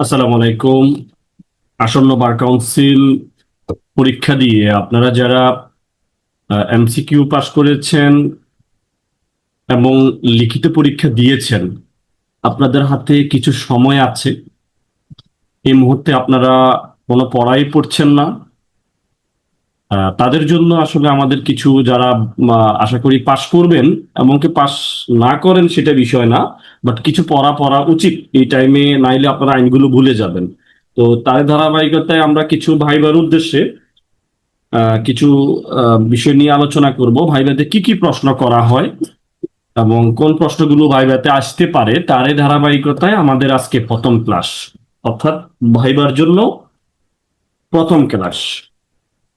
আসসালামু আলাইকুম। আসন্ন বার কাউন্সিল পরীক্ষা দিয়ে আপনারা যারা এমসিকিউ পাশ করেছেন এবং লিখিত পরীক্ষা দিয়েছেন, আপনাদের হাতে কিছু সময় আছে। এই মুহূর্তে আপনারা কোনো পড়াই পড়ছেন না। তাদের জন্য আসলে আমাদের কিছু যারা আশা করি পাশ করবেন, এমনকি পাশ না করেন সেটা বিষয় না বাট কিছু পড়া পড়া উচিত। এই টাইমে নাইলে আপনারা আইনগুলো ভুলে যাবেন। তো তার ধারাবাহিকতায় আমরা কিছু ভাইবার উদ্দেশ্যে কিছু বিষয় নিয়ে আলোচনা করব। ভাইবাতে কি কি প্রশ্ন করা হয় এবং কোন প্রশ্নগুলো ভাইবাতে আসতে পারে তার ধারাবাহিকতায় আমাদের আজকে প্রথম ক্লাস অর্থাৎ ভাইবার জন্য প্রথম ক্লাস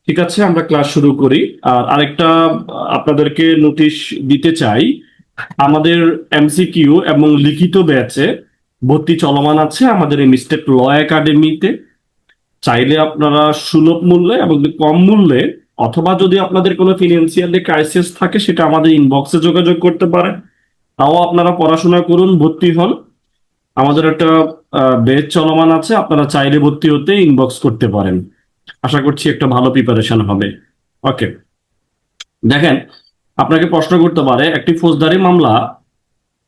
ঠিক আছে, আমরা ক্লাস শুরু করি। আর আরেকটা, আপনাদেরকে নোটিশ দিতে চাই, আমাদের এমসিকিউ এবং লিখিত ব্যাচে ভর্তি চলমান আছে আমাদের এই মিস্টেক ল একাডেমিতে চাইলে আপনারা সুলভ মূল্যে এবং কম মূল্যে, অথবা যদি আপনাদের কোনো ফিনান্সিয়ালি ক্রাইসিস থাকে, সেটা আমাদের ইনবক্সে যোগাযোগ করতে পারেন। তাও আপনারা পড়াশোনা করুন, ভর্তি হন। আমাদের একটা বেচ চলমান আছে, আপনারা চাইলে ভর্তি হতে ইনবক্স করতে পারেন। আশা করছি একটা ভালো প্রিপারেশন হবে। ওকে দেখেন, আপনাকে প্রশ্ন করতে পারে, একটি ফৌজদারি মামলা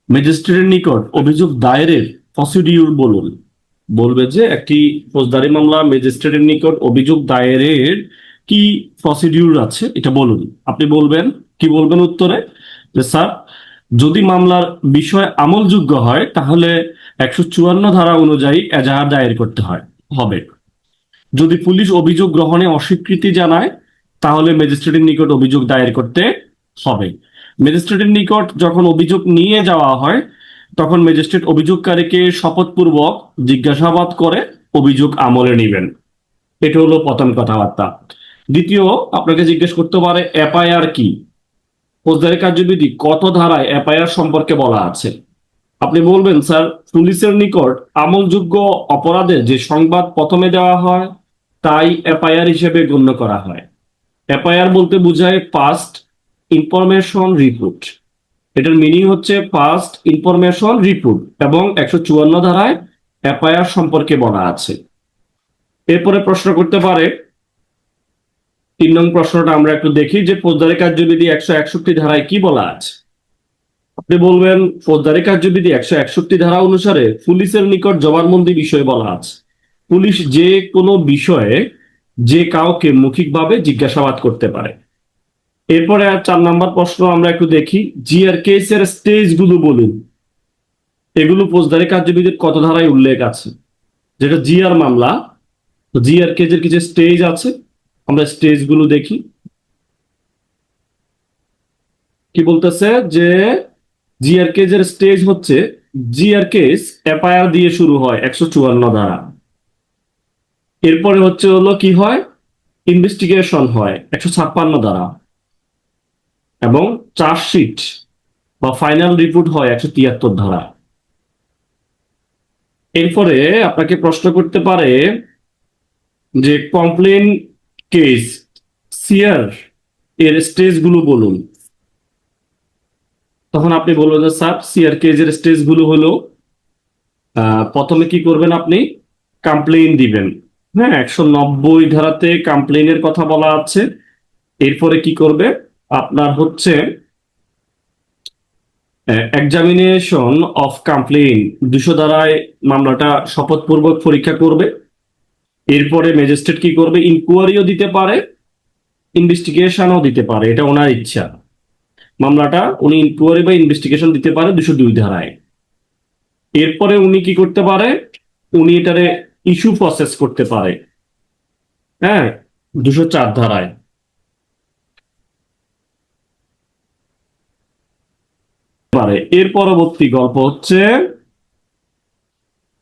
ম্যাজিস্ট্রেটের নিকট অভিযোগ দায়েরের প্রসিডিউর বলুন। বলবে যে একটি ফৌজদারি মামলা ম্যাজিস্ট্রেটের নিকট অভিযোগ দায়েরের কি প্রসিডিউর আছে, এটা বলুন। আপনি বলবেন, কি বলবেন উত্তরে? যে স্যার, যদি মামলার বিষয় আমলযোগ্য হয়, তাহলে একশো চুয়ান্ন ধারা অনুযায়ী এজাহার দায়ের করতে হয়, হবে। যদি পুলিশ অভিযোগ গ্রহণে অস্বীকৃতি জানায়, তাহলে ম্যাজিস্ট্রেটের নিকট অভিযোগ দায়ের করতে হবে। ম্যাজিস্ট্রেটের নিকট যখন অভিযোগ নিয়ে যাওয়া হয়, তখন ম্যাজিস্ট্রেট অভিযোগকারীকে শপথপূর্বক জিজ্ঞাসাবাদ করে অভিযোগ আমলে নেবেন। এটা হলো প্রথম কথাবার্তা। দ্বিতীয়, আপনাকে জিজ্ঞেস করতে পারে, এফআইআর কি? ফৌজদারি কার্যবিধি কত ধারায় এফআইআর সম্পর্কে বলা আছে? আপনি বলবেন, স্যার, পুলিশের নিকট আমলযোগ্য অপরাধের যে সংবাদ প্রথমে দেওয়া হয় তাই এফআইআর হিসেবে গণ্য করা হয়। এফআইআর বলতে বোঝায় ফার্স্ট ইনফরমেশন রিপোর্ট এটার মিনিং হচ্ছে ফার্স্ট ইনফরমেশন রিপোর্ট এবং একশো চুয়ান্ন ধারায় এফআইআর সম্পর্কে বলা আছে। এরপরে প্রশ্ন করতে পারে, তিন নং প্রশ্নটা আমরা একটু দেখি যে ফৌজদারি কার্যবিধি একশো একষট্টি ধারায় কি বলা আছে? আপনি বলবেন, ফৌজদারি কার্যবিধি একশো একষট্টি ধারা অনুসারে পুলিশের নিকট জবানবন্দি বিষয়ে বলা আছে। পুলিশ যে কোনো বিষয়ে যে কাউকে মৌখিকভাবে জিজ্ঞাসাবাদ করতে পারে। এরপরে আর চার নাম্বার প্রশ্ন আমরা একটু দেখি। জিআর কেসের স্টেজগুলো বলুন। এগুলো ফৌজদারি কার্যবিধির কত ধারায় উল্লেখ আছে। যেটা জিআর মামলা, তো জিআর কেসের কিছু স্টেজ আছে। আমরা স্টেজগুলো দেখি। কি বলতেছে? যে জিআর কেজের স্টেজ হচ্ছে, জিআর কেস এফআইআর দিয়ে শুরু হয় একশো চুয়ান্ন ধারা এরপরে হচ্ছে হলো কি হয়? ইনভেস্টিগেশন হয়, একশো ছাপ্পান্ন ধারা এবং চার্জশিট বা ফাইনাল রিপোর্ট হয় একশো তিয়াত্তর ধারা এরপরে আপনাকে প্রশ্ন করতে পারে যে কমপ্লেন কেস সিয়ার এর স্টেজগুলো বলুন। তখন আপনি বলবেন যে, স্যার সিআর কেজের স্টেজগুলো হলো প্রথমে কি করবেন আপনি? কমপ্লেন দিবেন। হ্যাঁ একশো নব্বই ধারাতে কমপ্লেনের কথা বলা আছে। এরপরে কি করবে? আপনার হচ্ছে এক্সামিনেশন অফ কমপ্লেন দুশো ধারায় মামলাটা শপথপূর্বক পরীক্ষা করবে। এরপরে ম্যাজিস্ট্রেট কি করবে? ইনকোয়ারিও দিতে পারে ইনভেস্টিগেশনও দিতে পারে। এটা ওনার ইচ্ছা। মামলাটা উনি ইনকোয়ারি বা ইনভেস্টিগেশন দিতে পারে দুশো দুই ধারায়। এরপরে উনি কি করতে পারে? উনি এটারে ইস্যু প্রসেস করতে পারে। হ্যাঁ দুশো চার ধারায়। পারে। এর পরবর্তী গল্প হচ্ছে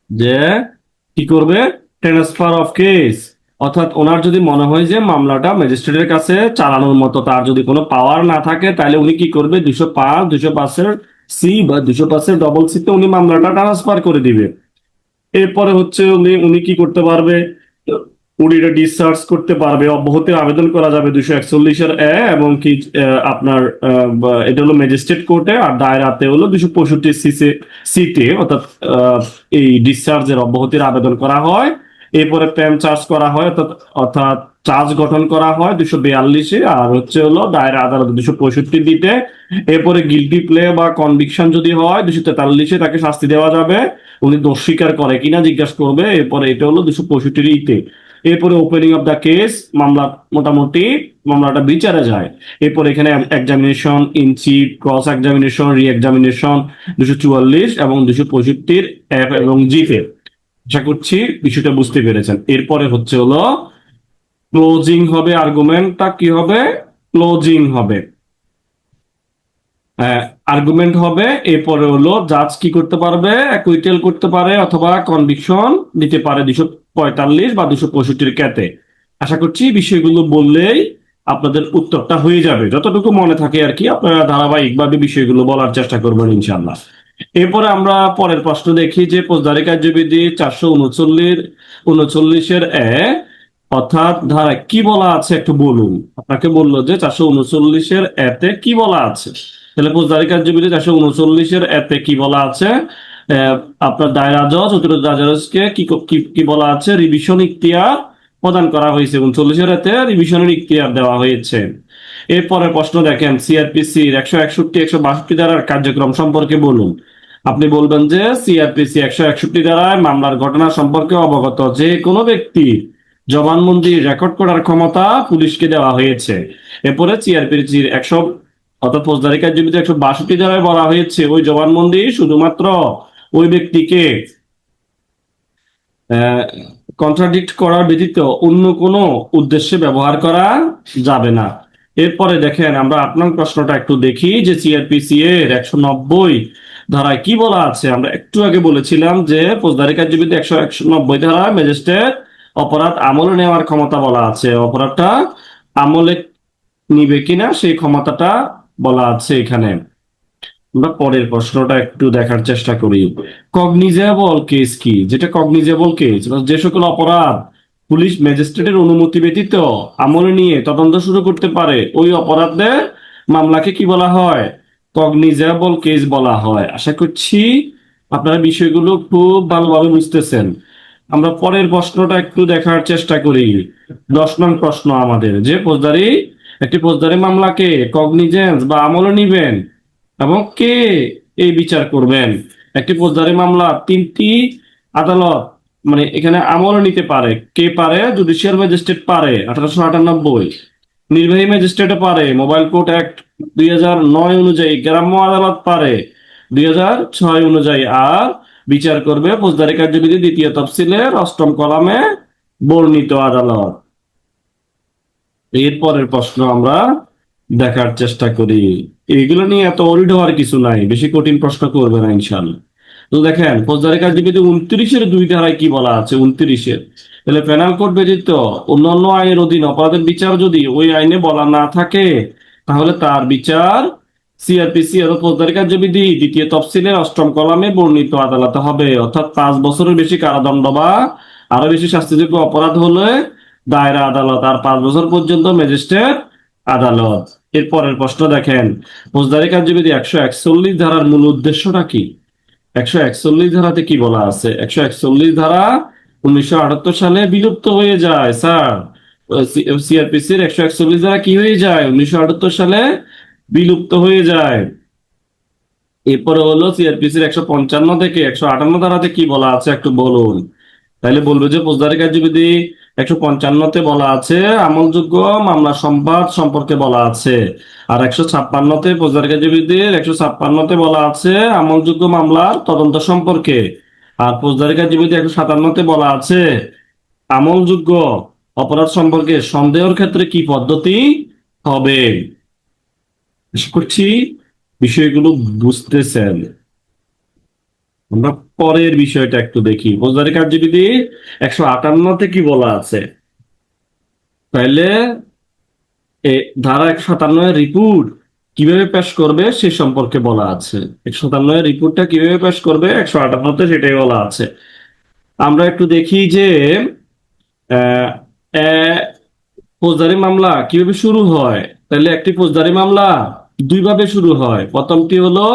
যে কি করবে? ট্রান্সফার অফ কেস অর্থাৎ ওনার যদি মনে হয় যে মামলাটা ম্যাজিস্ট্রেটের কাছে চালানোর মতো, তার যদি কোনো পাওয়ার না থাকে, তাহলে উনি কি করবে? দুশো পাঁচ, দুশো পাঁচের সি বা দুশো পাঁচের ডবল সিতে উনি মামলাটা ট্রান্সফার করে দিবে। এরপরে হচ্ছে উনি উনি কি করতে পারবে? উনিরা ডিসচার্জ করতে পারবে। অব্যাহতির আবেদন করা যাবে দুশো একচল্লিশের এ এবং কি আপনার এটা হলো ম্যাজিস্ট্রেট কোর্টে আর দায়রাতে হলো দুশো পঁয়ষট্টি সিসে, সিটে। অর্থাৎ এই ডিসচার্জের অব্যাহতির আবেদন করা হয়। এরপরে প্যান চার্জ করা হয়, অর্থাৎ অর্থাৎ চার্জ গঠন করা হয় দুশো বিয়াল্লিশে, আর হচ্ছে হলো দায়রা আদালত দুশো পঁয়ষট্টি দিতে। এরপরে গিলটি প্লে বা কনভিকশন যদি হয়, দুশো তেতাল্লিশে তাকে শাস্তি দেওয়া যাবে। উনি দোষ স্বীকার করে কিনা জিজ্ঞাসা করবে, এরপরে এটা হলো দুশো পঁয়ষট্টির ইতে। এরপরে ওপেনিং অফ দ্য কেস মামলা মোটামুটি মামলাটা বিচারে যায়। এরপর এখানে examination in chief cross examination re examination দুশো চুয়াল্লিশ এবং দুশো পঁয়ষট্টির এফ এবং জিতে আশা করছি বিষয়টা বুঝতে পেরেছেন। এরপরে হচ্ছে হলো ক্লোজিং হবে আর্গুমেন্টটা কি হবে? ক্লোজিং হবে। আর্গুমেন্ট হবে, এরপরে হলো জাজ কি করতে পারবে? অ্যাকুইটেল করতে পারে অথবা কনভিকশন দিতে পারে দুশো পঁয়তাল্লিশ বা দুশো পঁয়ষট্টির ক্যাতে। আশা করছি বিষয়গুলো বললেই আপনাদের উত্তরটা হয়ে যাবে। যতটুকু মনে থাকে আর কি, আপনারা ধারাবাহিকভাবে বিষয়গুলো বলার চেষ্টা করবেন ইনশাল্লাহ এরপরে আমরা পরের প্রশ্ন দেখি যে ফৌজদারি কার্যবিধি চারশো উনচল্লিশ, উনচল্লিশের এ, অর্থাৎ ধারা কি বলা আছে একটু বলুন। আপনাকে বলল যে চারশো উনচল্লিশের এতে কি বলা আছে? তাহলে ফৌজদারি কার্যবিধি চারশো উনচল্লিশের এতে কি বলা আছে? আপনার দায়রা জজ অতিরিক্ত কি কি বলা আছে? রিভিশন ইখতিয়ার প্রদান করা হয়েছে। উনচল্লিশের এতে রিভিশনের ইখতিয়ার দেওয়া হয়েছে। এরপরে প্রশ্ন দেখেন সিআরপিসি একশো একষট্টি, একশো বাষট্টি ধারার কার্যক্রম সম্পর্কে বলুন। আপনি বলবেন যে সিআরপিসি একশো একষট্টি ধারায় মামলার ঘটনা সম্পর্কে অবগত যে কোনো ব্যক্তি জবানবন্দি রেকর্ড করার ক্ষমতা পুলিশকে দেওয়া হয়েছে। এরপরে সিআরপিসির একশো, অর্থাৎ ফৌজদারি কার্যবিধি একশো বাষট্টি ধারায় বলা হয়েছে, ওই জবানবন্দি শুধুমাত্র ওই ব্যক্তিকে কন্ট্রাডিক্ট করার ব্যতীত অন্য কোনো উদ্দেশ্যে ব্যবহার করা যাবে না। এরপরে দেখেন, আমরা আপনার প্রশ্নটা একটু দেখি যে সিআরপিসি এর একশো নব্বই ধারায় কি বলা আছে? আমরা একটু আগে বলেছিলাম যে ফৌজদারি কার্যবিধি একশো একশো নব্বই ধারায় ম্যাজিস্ট্রেট অপরাধ আমলে নেওয়ার ক্ষমতা বলা আছে। অপরাধটা আমলে নিবে কিনা সেই ক্ষমতাটা বলা আছে এখানে। আমরা পরের প্রশ্নটা একটু দেখার চেষ্টা করি। কগনিজেবল কেস কি? যেটা কগনিজেবল কেস যে সকল অপরাধ পুলিশ ম্যাজিস্ট্রেটের অনুমতি ব্যতীত আমলে নিয়ে তদন্ত শুরু করতে পারে। ওই অপরাধের মামলাকে কি বলা হয়? কগনিজেবল কেস বলা হয়। আশা করছি আপনারা বিষয়গুলো খুব ভালোভাবে বুঝতেছেন। আমরা পরের প্রশ্নটা একটু দেখার চেষ্টা করি। দশ নং প্রশ্ন আমাদের। যে ফৌজদারি, একটি ফৌজদারি মামলাকে কগনিজেন্স বা আমলে নিবেন এবং কে এই বিচার করবেন? একটি ফৌজদারি মামলা, তিনটি আদালত মানে এখানে আমলে নিতে পারে। কে পারে? জুডিশিয়াল ম্যাজিস্ট্রেট পারে, আঠারোশো আটানব্বই। নির্বাহী ম্যাজিস্ট্রেট পারে মোবাইল কোর্ট অ্যাক্ট দুই হাজার নয় অনুযায়ী গ্রাম্য আদালত পারে, দুই হাজার ছয় অনুযায়ী। আর বিচার করবে ফৌজদারি কার্যবিধি দ্বিতীয় তফসিলের অষ্টম কলামে বর্ণিত আদালত। এরপরের প্রশ্ন আমরা দেখার চেষ্টা করি। এগুলো নিয়ে এত অরিড হওয়ার কিছু নাই, বেশি কঠিন প্রশ্ন করবে না ইনশাল্লাহ তো দেখেন, ফৌজদারি কার্যবিধি উনত্রিশের দুই ধারায় কি বলা আছে? উনত্রিশের। তাহলে পেনাল কোড ব্যতীত অন্যান্য আইনের অধীন অপরাধের বিচার যদি ওই আইনে বলা না থাকে, তাহলে তার বিচার সিআরপিসি অর্থাৎ ফৌজদারি কার্যবিধি দ্বিতীয় তফসিলের অষ্টম কলামে বর্ণিত আদালতে হবে। অর্থাৎ পাঁচ বছরের বেশি কারাদণ্ড বা আরও বেশি শাস্তিযোগ্য অপরাধ হলে দায়রা আদালত আর পাঁচ বছর পর্যন্ত ম্যাজিস্ট্রেট আদালত। এর পরের প্রশ্ন দেখেন, ফৌজদারি কার্যবিধি একশো একচল্লিশ ধারার মূল উদ্দেশ্যটা কি? একশো একচল্লিশ ধারাতে কি বলা আছে? একশো একচল্লিশ ধারা উনিশশো আটাত্তর সালে বিলুপ্ত হয়ে যায়, স্যার। সিআরপিসির একশো একচল্লিশ ধারা কি হয়ে যায়? উনিশশো আটাত্তর সালে বিলুপ্ত হয়ে যায়। এরপরে হলো সিআরপিসির একশো পঞ্চান্ন থেকে একশো আটান্ন ধারাতে কি বলা আছে? একটু বলুন। তাহলে বলবে যে ফৌজদারি কার্যবিধি একশো পঞ্চান্নতে বলা আছে, আমলযোগ্য মামলা সম্পাদ সম্পর্কে বলা আছে। আর একশো ছাপ্পান্নতে কার্যবিধির একশো ছাপ্পান্নতে বলা আছে আমলযোগ্য মামলার তদন্ত সম্পর্কে। আর ফৌজদারি কার্যবিধি একশো সাতান্নতে বলা আছে আমলযোগ্য অপরাধ সম্পর্কে সন্দেহের ক্ষেত্রে কি পদ্ধতি হবে? করছি বিষয়গুলো বুঝতেছেন। আমরা পরের বিষয়টা একটু দেখি। ফৌজদারি কার্যবিধি একশো আটান্নতে কি বলা আছে? তাইলে ধারা একশো সাতান্ন রিপোর্ট কীভাবে পেশ করবে সে সম্পর্কে বলা আছে। একশো সাতান্ন রিপোর্টটা কীভাবে পেশ করবে একশো আটান্নতে সেটাই বলা আছে। আমরা একটু দেখি যে ফৌজদারি মামলা কীভাবে শুরু হয়? তাহলে একটি ফৌজদারি মামলা দুইভাবে শুরু হয়। প্রথমটি হলো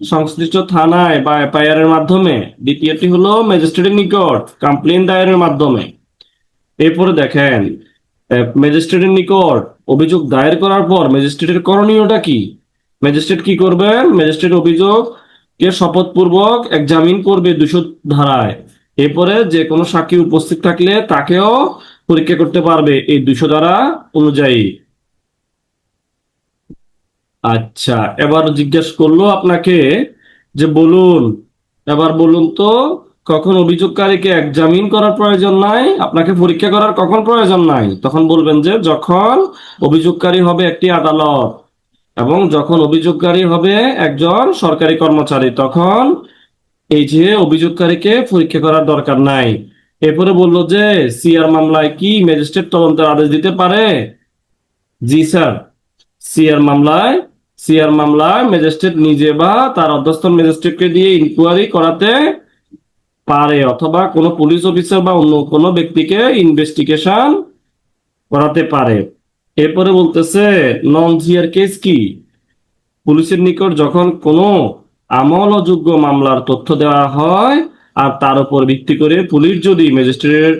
সংশ্লিষ্ট থানায় বা এফআইআর এর মাধ্যমে। দ্বিতীয়টি হলো ম্যাজিস্ট্রেটের নিকট কমপ্লেন দায়েরের মাধ্যমে। এরপরে দেখেন ম্যাজিস্ট্রেটের নিকট অভিযোগ দায়ের করার পর ম্যাজিস্ট্রেটের করণীয়টা কি? ম্যাজিস্ট্রেট কি করবেন? ম্যাজিস্ট্রেট অভিযোগ কে শপথপূর্বক এক্সামিন করবে দুশো ধারায়। এরপরে যে কোনো সাক্ষী উপস্থিত থাকলে তাকেও পরীক্ষা করতে পারবে। এই দুশো ধারা অনুযায়ী আচ্ছা এবার জিজ্ঞেস করল আপনাকে যে বলুন, এবার বলুন তো, কখন অভিযোগকারীকে এক্সামিন করার প্রয়োজন নাই? আপনাকে পরীক্ষা করার কখন প্রয়োজন নাই? তখন বলবেন যে যখন অভিযোগকারী হবে একটি আদালত এবং যখন অভিযোগকারী হবে একজন সরকারি কর্মচারী, তখন এই যে অভিযোগকারীকে পরীক্ষা করার দরকার নাই। এরপরে বলল যে, সিআর মামলায় কি ম্যাজিস্ট্রেট তদন্তের আদেশ দিতে পারে? জি স্যার, সিআর মামলায় সিআর মামলায় ম্যাজিস্ট্রেট নিজে বা তার অধ্যস্থ ম্যাজিস্ট্রেটকে দিয়ে ইনকোয়ারি করাতে পারে, অথবা কোনো পুলিশ অফিসার বা অন্য কোনো ব্যক্তিকে ইনভেস্টিগেশন করাতে পারে। এরপরে বলতেছে নন জিয়ার কেস কি? পুলিশের নিকট যখন কোনো আমল অযোগ্য মামলার তথ্য দেওয়া হয়, আর তার উপর ভিত্তি করে পুলিশ যদি ম্যাজিস্ট্রেট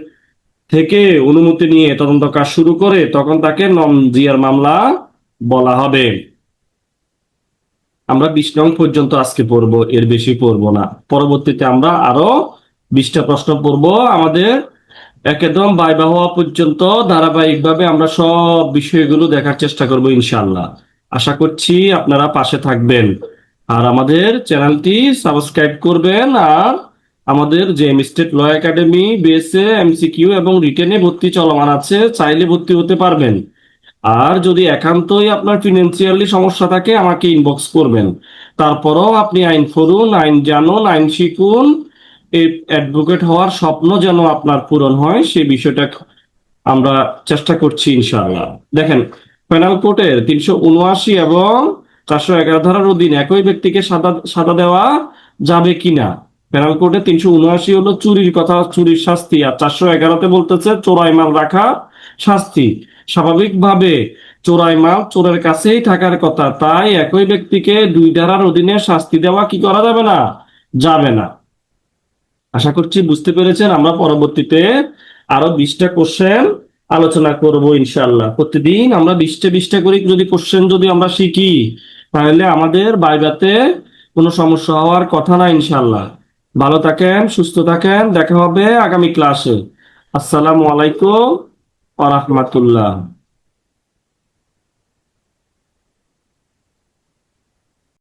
থেকে অনুমতি নিয়ে তদন্ত কাজ শুরু করে, তখন তাকে নন জিয়ার মামলা বলা হবে। আমরা বিশ নং পর্যন্ত আজকে পড়ব, এর বেশি পড়ব না। পরবর্তীতে আমরা আরও বিশটা প্রশ্ন পড়ব। আমাদের একদম বাইবা হওয়া পর্যন্ত ধারাবাহিকভাবে আমরা সব বিষয়গুলো দেখার চেষ্টা করব ইনশাল্লাহ আশা করছি আপনারা পাশে থাকবেন। আর আমাদের চ্যানেলটি সাবস্ক্রাইব করবেন আর আমাদের যে state law academy, BSA, MCQ এবং রিটেনে ভর্তি চলমান আছে, চাইলে ভর্তি হতে পারবেন। আর যদি একান্তই আপনার ফিনান্সিয়ালি সমস্যা থাকে, আমাকে ইনবক্স করবেন। তারপরও আপনি আইন পড়ুন আইন জানুন, আইন শিখুন এই অ্যাডভোকেট হওয়ার স্বপ্ন যেন আপনার পূরণ হয় সেই বিষয়টা আমরা চেষ্টা করছি ইনশাআল্লাহ। দেখেন পেনাল কোর্টের তিনশো উনআশি এবং চারশো এগারো ধারার অধীন একই ব্যক্তিকে সাদা সাদা দেওয়া যাবে কিনা? পেনাল কোর্টে তিনশো উনআশি হলো চুরির কথা, চুরির শাস্তি, আর চারশো এগারোতে বলতেছে, চোরাই মাল রাখা শাস্তি। স্বাভাবিকভাবে চোরাই মাল চোরের কাছেই থাকার কথা, তাই একই ব্যক্তিকে দুই ধারার অধীনে শাস্তি দেওয়া কি করা যাবে না? যাবে না। আশা করছি বুঝতে পেরেছেন, আমরা পরবর্তীতে আরও বিশটা কোশ্চেন আলোচনা করব ইনশাল্লাহ প্রতিদিন আমরা বিশটা বিশটা করে যদি কোশ্চেন যদি আমরা শিখি, তাহলে আমাদের বাইবাতে কোনো সমস্যা হওয়ার কথা না ইনশাল্লাহ ভালো থাকেন, সুস্থ থাকেন, দেখা হবে আগামী ক্লাসে আসসালামু আলাইকুম। আ রহমতুল্লাহ।